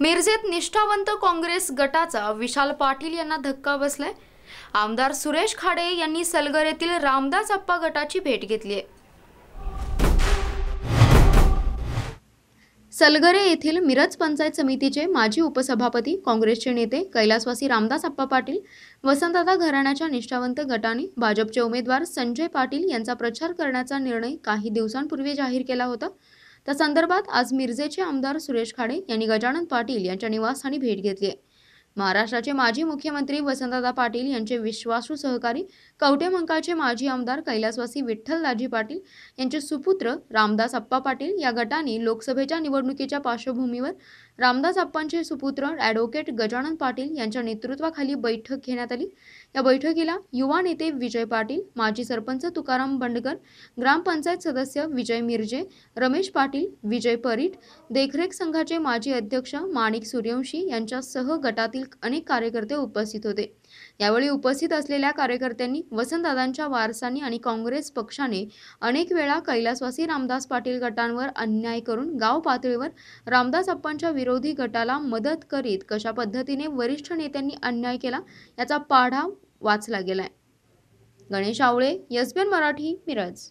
मिरजेत निष्ठावंत काँग्रेस गटाचा विशाल पाटील यांना धक्का बसलाय. आमदार सुरेश खाडे यांनी सलगर येथील रामदास अप्पा गटाची भेट घेतली आहे. सलगरे येथील मिरज पंचायत समितीचे माजी उपसभापती काँग्रेसचे नेते कैलासवासी रामदास अप्पा पाटील वसंतदादा घराण्याच्या निष्ठावंत गटाने भाजपचे उमेदवार संजय पाटील यांचा प्रचार करण्याचा निर्णय काही दिवसांपूर्वी जाहीर केला होता. त्या संदर्भात आज मिरजेचे आमदार सुरेश खाडे यांनी गजानन पाटील यांच्या निवासस्थानी भेट घेतली आहे. महाराष्ट्राचे माजी मुख्यमंत्री वसंतदादा पाटील यांचे विश्वासू सहकारी कवठे मंकाळचे माजी आमदार कैलासवासी विठ्ठलदाजी पाटील यांचे सुपुत्र रामदास अप्पा पाटील या गटाने लोकसभेच्या निवडणुकीच्या पार्श्वभूमीवर रामदास अप्पांचे सुपुत्र ॲडव्होकेट गजानन पाटील यांच्या नेतृत्वाखाली बैठक घेण्यात आली. या बैठकीला युवा नेते विजय पाटील माजी सरपंच तुकाराम बंडकर ग्रामपंचायत सदस्य विजय मिरजे रमेश पाटील विजय परीट देखरेख संघाचे माजी अध्यक्ष माणिक सूर्यवंशी यांच्यासह गटातील अनेक कार्यकर्ते उपस्थित होते. यावेळी उपस्थित असलेल्या कार्यकर्त्यांनी वसंतदादांच्या वारसांनी आणि काँग्रेस पक्षाने अनेक वेळा कैलासवासी रामदास पाटील गटांवर अन्याय करून गाव पातळीवर रामदास अप्पांच्या विरोधी गटाला मदत करीत कशा पद्धतीने वरिष्ठ नेत्यांनी अन्याय केला याचा पाढा वाचला गेलाय. गणेश आवळे एसबीएन मराठी मिरज.